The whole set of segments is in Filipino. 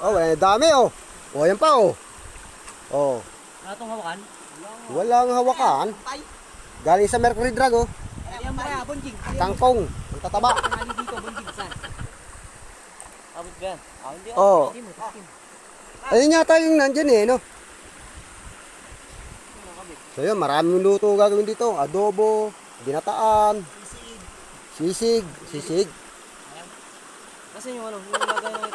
Oh, eh, dami oh. Oh, yan pa oh. Oh, Wala itong hawakan. walang hawakan. Galing sa Mercury Drag oh. Ayan mo kaya, bonjing. Kangkong, ang tataba. Kanali dito, bonjing. Saan? Abot ba yan? Ah, hindi. Mo, taskin. Ayun yata yung nandyan eh, no? So yun, maraming luto gagawin dito. Adobo, ginataan, sisig, sisig. Kasi yung ano, yung lagay ng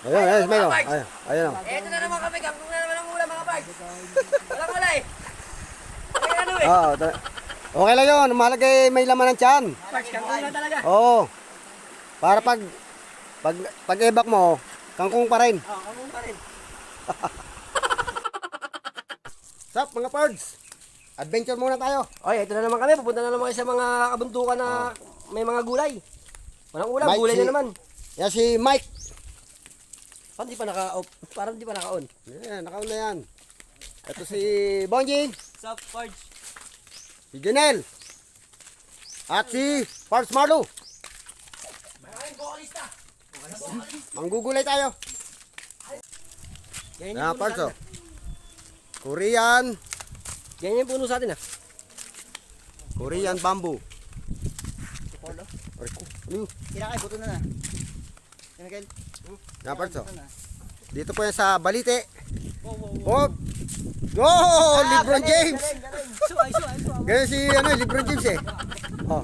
Ayun, ayun, may oh. Ayun, ayun oh. Eto na naman kami, kangkong na naman ang ulam mga parts. Walang wala eh. Kaya ano eh. Oo, okay lang yun. Malagay may laman ng tiyan. Parts, kangkong na talaga. Oo. Para pag pag pag ebak mo, kangkong pa rin. Oo, kangkong pa rin. Sup mga pards? Adventure muna tayo. Oy, ito na naman kami. Pupunta na naman kayo sa mga kabuntukan na may mga gulay. Walang ulam, Mike, gulay si- na naman. Yan si Mike. Parang di pa naka-off. Parang di pa naka-on. Yan, nakaon na yan. Ito si Bonjing, Sup, Pards? si Janelle. At si Pards Marlo. Manggugulay tayo. Yan, yung puno sa oh. atin. Korean, ah. Ganyan yung puno sa atin ah. Korean bamboo. Polo. Ay, ko, ano yun? Kinakay, buto na na. Yan, Pards oh. Dito po yan sa Balite. Wow, wow, wow. Oh! Oh! Lebron James! So, ay, so, ay, so. Ganyan si ano, Lebron James eh. Oh.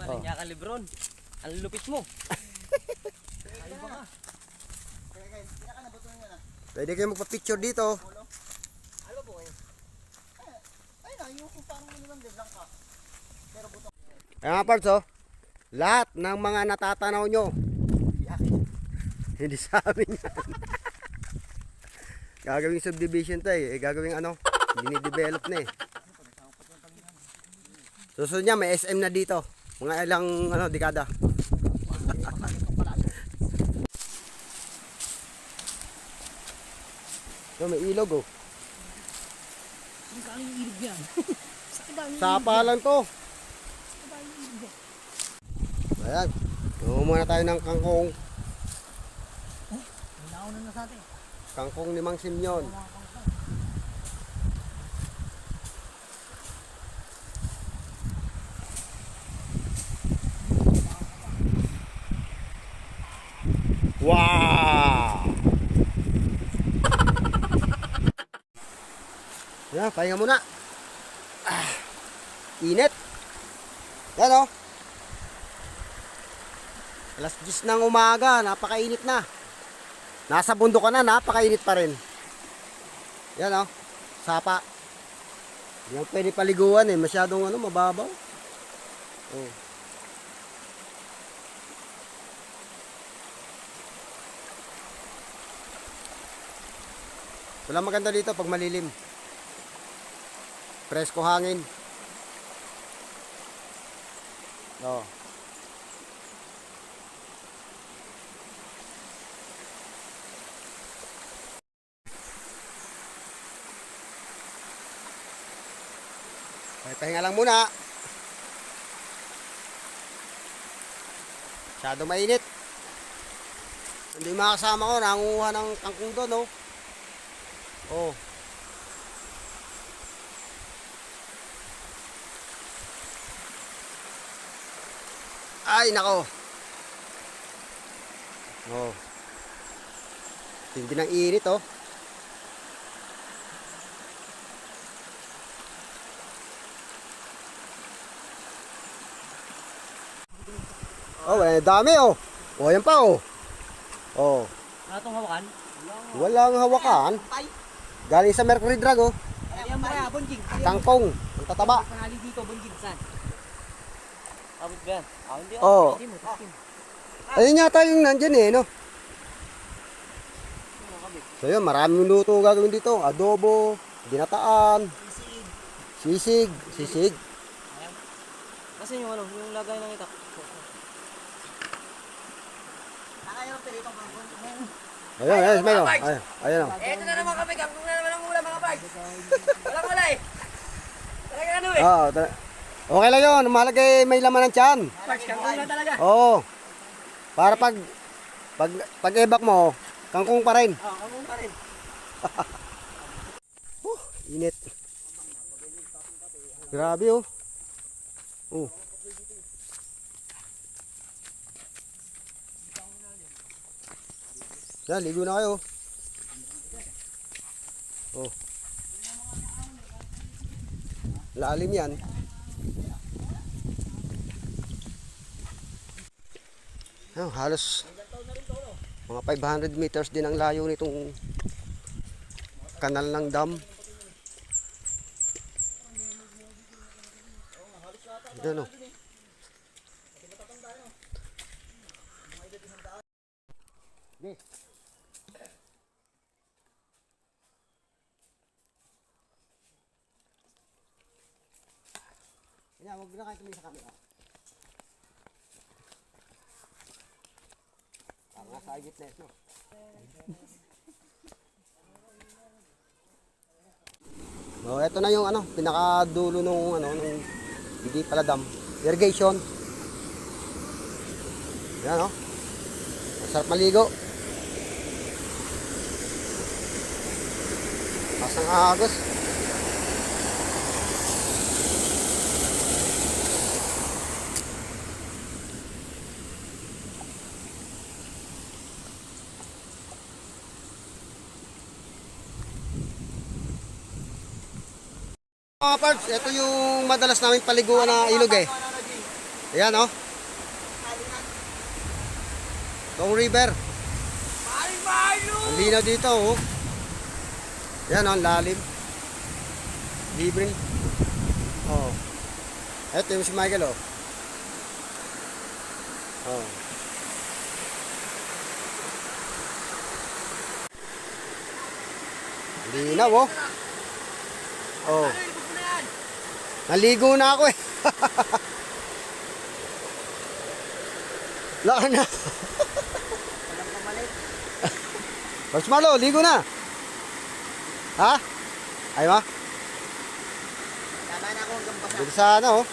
Walang niya ka, Lebron. Ang lupit mo. Pwede kayo magpa-picture dito. Ano po kayo? Kaya nga parts oh, lahat ng mga natatanaw nyo, hindi sa amin yan. gagawing subdivision to eh, eh gagawing ano, dinidevelop na eh. Susunod niya, may SM na dito. Mga ilang ano, dekada. So, may ilog oh. Ang kaling ilog yan. Sapa lang to. Ayan. Gumawa muna tayo ng kangkong. Nauna na sa atin. Kangkong ni Mang Simyon. Wow! Yan, pahinga muna. Ah, init. Yan o. Alas 10 ng umaga, napakainit na. Nasa bundok ka na, napakainit pa rin. Yan o, sapa. Yan pwede paliguan eh, masyadong ano, mababaw. Oh. Wala maganda dito pag malilim. Presko hangin. Oh. Okay, pahinga lang muna. Masyado mainit. Hindi makasama ko, nangunguha ng kangkong doon, oh. Oh. Ay, nako. Oh. Hindi ng init, oh. Oh, eh, dami, oh. Oh, yan pa, oh. Oh. Wala itong hawakan. Walang hawakan. Galing sa Mercury Drag, oh. Ayan mo kaya, bonjing. Kangkong, ang tataba. Kanali dito, bonjing. Saan? Abot ba yan? Ah, hindi. Mo, taskin. Ayun yata yung nandyan eh, no? So yun, maraming luto gagawin dito. Adobo, ginataan, sisig, sisig. Kasi yung ano, yung lagay ng itak. Ayun, ayun, oh. Ayun, ayun oh. Eto na naman kami, kangkong na naman ang ulam mga parts. Walang wala eh. Talaga ano eh. Oo, ta- Okay lang yun. Mahalaga may laman ng tiyan. Parts, kangkong na talaga. Oo. Para pag pag pag ebak mo, kangkong pa rin. Oo, kangkong pa rin. Oh, init. Grabe oh. Oh. Yan, ligo na kayo. Oh. Lalim yan. Oh, halos mga 500 meters din ang layo nitong kanal ng dam. Doon oh. Sige. Kaya wag na kayo tumingin sa camera. Parang nasa gitna no? Oh, eto na yung ano, pinakadulo nung ano, nung hindi pala dam. Irrigation. Yan oh. Masarap maligo. Pasang agos. Mga parts, ito yung madalas namin paliguan na ilog eh. Ayan oh. Tong River. Ang linaw dito oh. Yan oh, ang lalim. Libre. Oh. Ito yung si Michael oh. Oh. Linaw oh. Oh. Ano, ibig mo na yan? Naligo na ako eh. Laka na. Walang pamalit. Mas malo, ligo na. Ha? Ay ma? Tama na ako hanggang basa. Dito sa ano oh.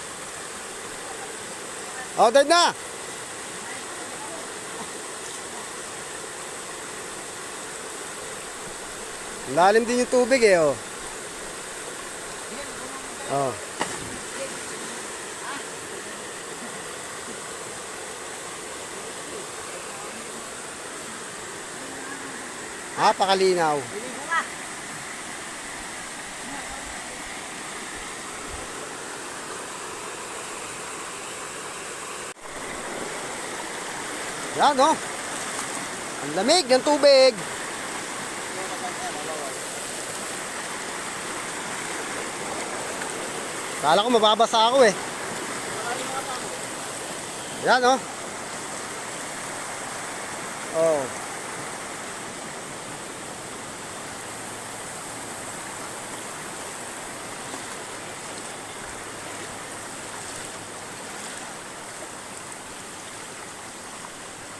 Oh, dead na. Lalim din yung tubig eh oh. Oh. Napakalinaw. Yan, no? Ang lamig ng tubig. Kala ko mababasa ako eh. Yan, no? Oh.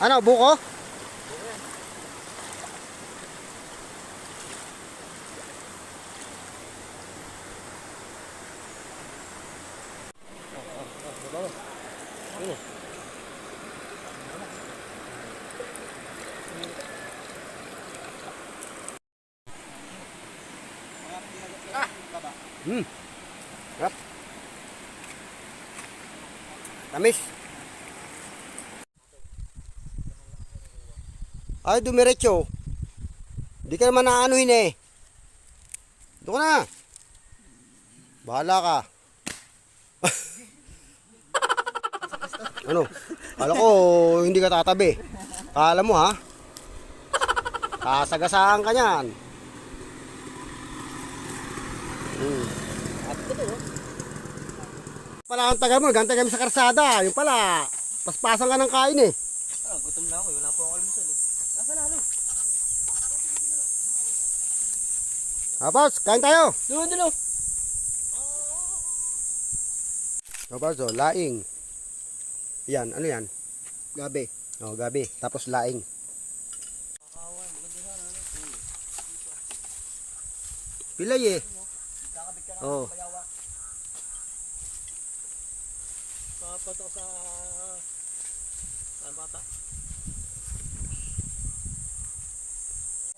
Ano, buko? Hmm. Rap. Tamis. Ay, dumiretso. Hindi ka naman naanuhin eh. Doon na. Bahala ka. ano? Kala ko hindi ka tatabi. Kala mo ha? Kasagasaan ka niyan. Hmm. Pala ang tagal mo, gantay kami sa karsada. Yung pala, paspasan ka ng kain eh. Ah, gutom na ako. eh. Wala po akong almusal Tapos, kain tayo. Dulo, dulo. Tapos, oh, laing. Yan, ano yan? Gabi. Oh, gabi. Tapos laing. Pilay eh. Oh. ako sa... Saan bata?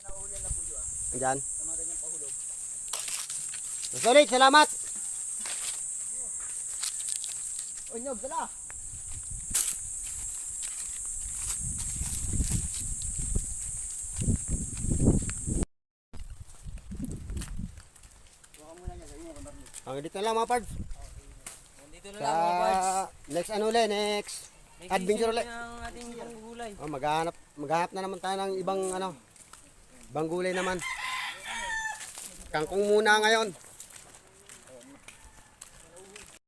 Naulan na pahulog. Solid, salamat. Uy, Nyog, dala! Baka muna niya, sabi mo, kamarlo. Ang dito na lang mga pards. Nandito na Sa lang mga parts. next ano ulit, next May adventure ulit. ang ating panggulay. Oh, maghanap, maghanap na naman tayo ng ibang ano, ibang gulay naman. Kangkong muna ngayon.